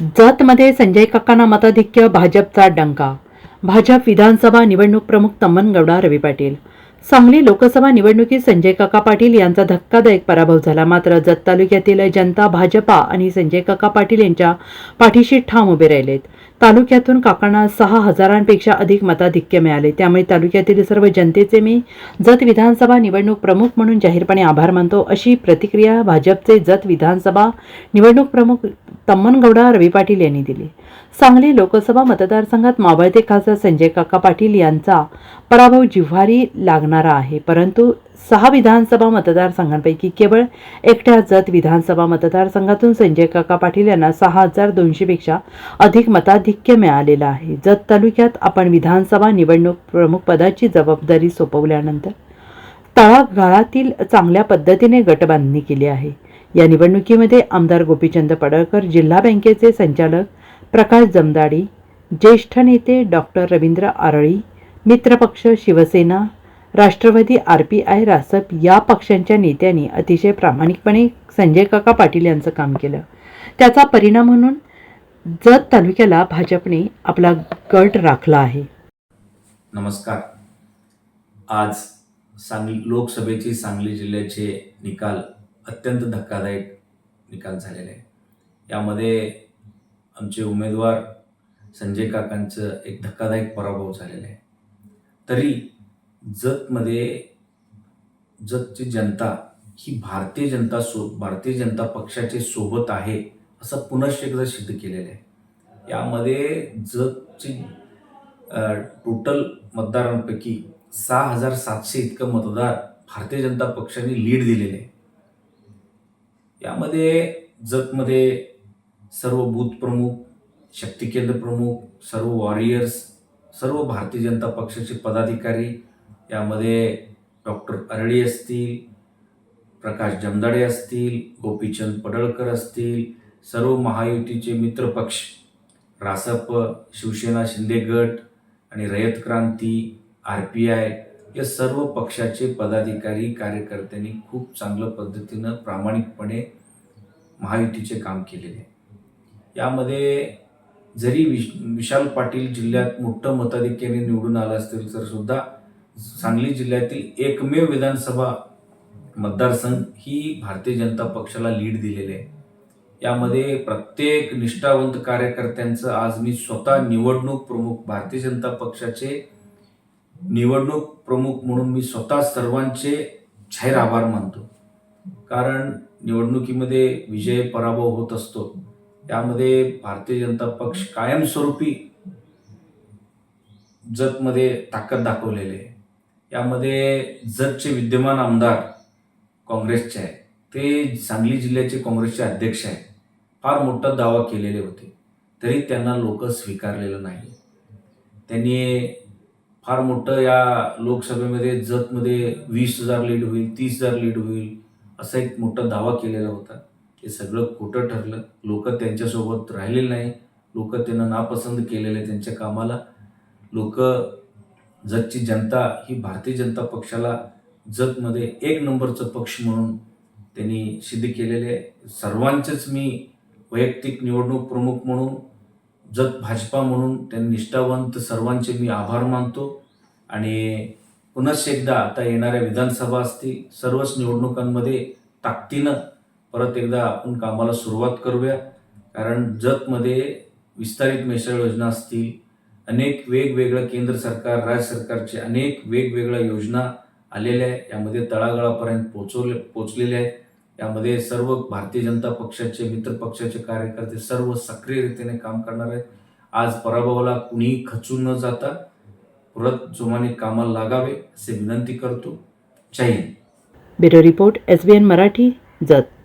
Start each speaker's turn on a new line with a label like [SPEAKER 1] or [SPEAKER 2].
[SPEAKER 1] जतमध्ये संजय काकांना मताधिक्य भाजपचा डंका. भाजप विधानसभा निवडणूक प्रमुख तम्मनगौडा रवी पाटील. सांगली लोकसभा निवडणुकीत संजय काका पाटील यांचा धक्कादायक पराभव झाला. मात्र जत तालुक्यातील जनता भाजपा आणि संजय काका पाटील यांच्या पाठीशी ठाम उभे राहिलेत. तालुक्यातून काकांना सहा हजारांपेक्षा अधिक मताधिक्य मिळाले. त्यामुळे तालुक्यातील सर्व जनतेचे मी जत विधानसभा निवडणूक प्रमुख म्हणून जाहीरपणे आभार मानतो. अशी प्रतिक्रिया भाजपचे जत विधानसभा निवडणूक प्रमुख तम्मनगौडा रवी पाटील यांनी दिली. सांगली लोकसभा मतदारसंघात मावळते खासदार संजय काका पाटील यांचा पराभव जिव्हारी लागणारा आहे. परंतु सहा विधानसभा मतदारसंघांपैकी केवळ एकट्या जत विधानसभा मतदारसंघातून संजय काका पाटील यांना सहा हजार दोनशेपेक्षा अधिक मताधिक्य मिळालेलं आहे. जत तालुक्यात आपण विधानसभा निवडणूक प्रमुख पदाची जबाबदारी सोपवल्यानंतर तळागाळातील चांगल्या पद्धतीने गटबांधणी केली आहे. या निवडणुकीमध्ये आमदार गोपीचंद पडळकर जिल्हा बँकेचे संचालक प्रकाश जमदाडी ज्येष्ठ नेते डॉक्टर रवींद्र आरळी मित्रपक्ष Shivsena Rashtrawadi R P I Rasap या पक्षांच्या नेत्यांनी अतिशय प्रामाणिकपणे संजय काका पाटील यांचं काम केलं. त्याचा परिणाम म्हणून जत तालुक्याला भाजपने आपला गट राखला आहे.
[SPEAKER 2] नमस्कार. आज सांगली लोकसभेची सांगली जिल्ह्याचे निकाल अत्यंत धक्कादायक निकाल झालेले आहे यामध्ये आमचे उमेदवार संजय काकांचं एक धक्कादायक पराभव झालेला आहे. तरी जतमध्ये जतची जनता ही भारतीय जनता सो भारतीय जनता पक्षाचे सोबत आहे असं पुनश्च एकदा सिद्ध केलेलं आहे. यामध्ये जतची टोटल मतदारांपैकी सहा हजार सातशे इतकं मतदार भारतीय जनता पक्षाने लीड दिलेले आहे. यामध्ये जतमध्ये सर्व बूथ प्रमुख शक्ती केंद्र प्रमुख सर्व वॉरियर्स सर्व भारतीय जनता पक्षाचे पदाधिकारी यामध्ये डॉक्टर अरळी असतील प्रकाश जमदाडे असतील गोपीचंद पडळकर असतील सर्व महायुतीचे मित्रपक्ष रासप शिवसेना शिंदे गट आणि Rayat Kranti R P I या सर्व पक्षाचे पदाधिकारी कार्यकर्त्यांनी खूप चांगल्या पद्धतीनं प्रामाणिकपणे महायुतीचे काम केलेले आहे. यामध्ये जरी विश विशाल पाटील जिल्ह्यात मोठं मताधिक्याने निवडून आलं असतील तर सुद्धा सांगली जिल्ह्यातील एकमेव विधानसभा मतदारसंघ ही भारतीय जनता पक्षाला लीड दिलेले आहे. यामध्ये प्रत्येक निष्ठावंत कार्यकर्त्यांचं आज मी स्वतः निवडणूक प्रमुख भारतीय जनता पक्षाचे निवडणूक प्रमुख म्हणून मी स्वतः सर्वांचे जाहीर आभार मानतो. कारण निवडणुकीमध्ये विजय पराभव होत असतो. यामध्ये भारतीय जनता पक्ष कायमस्वरूपी जतमध्ये ताकद दाखवलेली आहे. यामध्ये जतचे विद्यमान आमदार काँग्रेसचे आहे ते सांगली जिल्ह्याचे काँग्रेसचे अध्यक्ष आहे फार मोठा दावा केलेले होते. तरी त्यांना लोक स्वीकारलेलं नाही. त्यांनी फार मोठं या लोकसभेमध्ये जतमध्ये वीस हजार लीड होईल तीस हजार लीड होईल असा एक मोठा दावा केलेला होता. हे सगळं खोटं ठरलं. लोक त्यांच्यासोबत राहिलेले नाही. लोक त्यांना नापसंत केलेले त्यांच्या कामाला. लोक जगची जनता ही भारतीय जनता पक्षाला जगमध्ये एक नंबरचं पक्ष म्हणून त्यांनी सिद्ध केलेले. आहे सर्वांचेच मी वैयक्तिक निवडणूक प्रमुख म्हणून जग भाजपा म्हणून त्यांनी निष्ठावंत सर्वांचे मी आभार मानतो. आणि पुनश्च एकदा आता येणाऱ्या विधानसभा असतील सर्वच निवडणुकांमध्ये ताकदीनं परत एकदा आपण कामाला सुरुवात करूया. कारण जतमध्ये विस्तारित मिसळ योजना असतील अनेक वेगवेगळ्या केंद्र सरकार राज्य सरकारचे अनेक वेगवेगळ्या योजना आलेल्या आहेत. यामध्ये तळागाळापर्यंत पोचवले पोचलेल्या आहेत. यामध्ये सर्व भारतीय जनता पक्षाचे मित्र पक्षाचे कार्यकर्ते सर्व सक्रियरितीने काम करणार आहेत. आज पराभवाला कुणीही खचून न जाता परत जोमाने कामाला लागावे असे विनंती करतो. Jai Hind.
[SPEAKER 1] Bureau report S B N Marathi Jath.